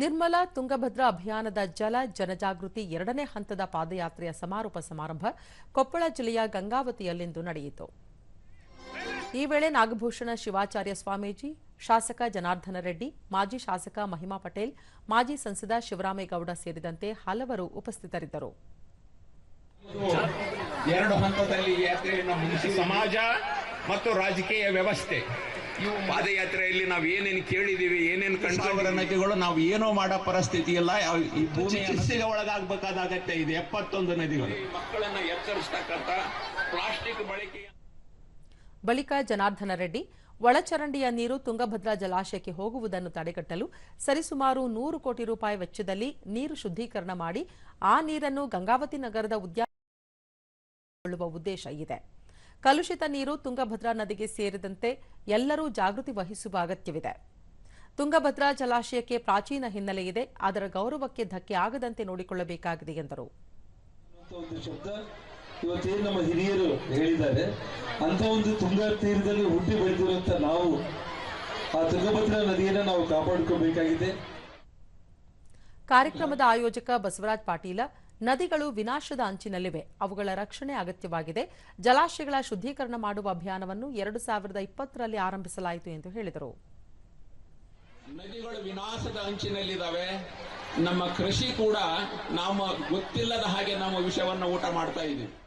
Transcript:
ನಿರ್ಮಲಾ ತುಂಗಭದ್ರಾ ಅಭಿಯಾನದ ಜಲ ಜನಜಾಗೃತಿ ಎರಡನೇ ಹಂತದ ಪಾದಯಾತ್ರೆಯ ಸಮಾರೋಪ ಸಮಾರಂಭ ಕೊಪ್ಪಳ ಜಿಲ್ಲೆಯ ಗಂಗಾವತಿಯಲ್ಲಿಂದು ನಡೆಯಿತು. ಈ ವೇಳೆ ನಾಗಭೂಷಣ ಶಿವಾಚಾರ್ಯ ಸ್ವಾಮೀಜಿ, ಶಾಸಕ ಜನಾರ್ದನ ರೆಡ್ಡಿ, ಮಾಜಿ ಶಾಸಕ ಮಹಿಮಾ ಪಟೇಲ್, ಮಾಜಿ ಸಂಸದ ಶಿವರಾಮೇಗೌಡ ಸೇರಿದಂತೆ ಹಲವರು ಉಪಸ್ಥಿತರಿದ್ದರು. ಸಮಾಜ ಮತ್ತು ರಾಜಕೀಯ ವ್ಯವಸ್ಥೆ ಪಾದಯಾತ್ರೆಯಲ್ಲಿ ನಾವು ಏನೇನು ಕೇಳಿದೀವಿ ಏನೇನು ಕಂಡು ನಾವು ಏನೋ ಮಾಡೋ ಪರಿಸ್ಥಿತಿ ಇಲ್ಲ. ಈ ಭೂಮಿ ಚಿಕಿತ್ಸೆಗೆ ಒಳಗಾಗಬೇಕಾದ ಅಗತ್ಯ ಇದೆ ಎಪ್ಪತ್ತೊಂದು ನದಿಗಳು. ಮಕ್ಕಳನ್ನ ಎಚ್ಚರಿಸತಕ್ಕಂತ ಪ್ಲಾಸ್ಟಿಕ್ ಬಳಕೆ ಬಳಿಕ ಜನಾರ್ದನ ರೆಡ್ಡಿ ಒಳಚರಂಡಿಯ ನೀರು ತುಂಗಭದ್ರಾ ಜಲಾಶಯಕ್ಕೆ ಹೋಗುವುದನ್ನು ತಡೆಗಟ್ಟಲು ಸರಿಸುಮಾರು ನೂರು ಕೋಟಿ ರೂಪಾಯಿ ವೆಚ್ಚದಲ್ಲಿ ನೀರು ಶುದ್ಧೀಕರಣ ಮಾಡಿ ಆ ನೀರನ್ನು ಗಂಗಾವತಿ ನಗರದ ಉದ್ಯಾನ ಉದ್ದೇಶ ಇದೆ. ಕಲುಷಿತ ನೀರು ತುಂಗಭದ್ರಾ ನದಿಗೆ ಸೇರಿದಂತೆ ಎಲ್ಲರೂ ಜಾಗೃತಿ ವಹಿಸುವ ಅಗತ್ಯವಿದೆ. ತುಂಗಭದ್ರಾ ಜಲಾಶಯಕ್ಕೆ ಪ್ರಾಚೀನ ಹಿನ್ನೆಲೆ ಇದೆ. ಅದರ ಗೌರವಕ್ಕೆ ಧಕ್ಕೆ ಆಗದಂತೆ ನೋಡಿಕೊಳ್ಳಬೇಕಾಗಿದೆ ಎಂದರು. ಇವತ್ತೇನು ನಮ್ಮ ಹಿರಿಯರು ಹೇಳಿದ್ದಾರೆ. ಅಂತ ಒಂದು ತುಂಗಾ ತೀರದಲ್ಲಿ ಹುಟ್ಟಿ ಬೆಳೆದಿರುವಂತ ನಾವು ಆ ತುಂಗಭದ್ರಾ ನದಿಯನ್ನು ನಾವು ಕಾಪಾಡಿಕೊಳ್ಬೇಕಾಗಿದೆ ಕಾರ್ಯಕ್ರಮದ ಆಯೋಜಕ ಬಸವರಾಜ್ ಪಾಟೀಲ ನದಿಗಳು ವಿನಾಶದ ಅಂಚಿನಲ್ಲಿವೆ. ಅವುಗಳ ರಕ್ಷಣೆ ಅಗತ್ಯವಾಗಿದೆ. ಜಲಾಶಯಗಳ ಶುದ್ಧೀಕರಣ ಮಾಡುವ ಅಭಿಯಾನವನ್ನು ಎರಡು ಸಾವಿರದ ಇಪ್ಪತ್ತರಲ್ಲಿ ಆರಂಭಿಸಲಾಯಿತು ಎಂದು ಹೇಳಿದರು. ನದಿಗಳು ವಿನಾಶದ ಅಂಚಿನಲ್ಲಿದ್ದಾವೆ. ನಮ್ಮ ಕೃಷಿ ಕೂಡ ನಾವು ಗೊತ್ತಿಲ್ಲದ ಹಾಗೆ ನಾವು ವಿಷವನ್ನು ಊಟ ಮಾಡ್ತಾ ಇದ್ದೀವಿ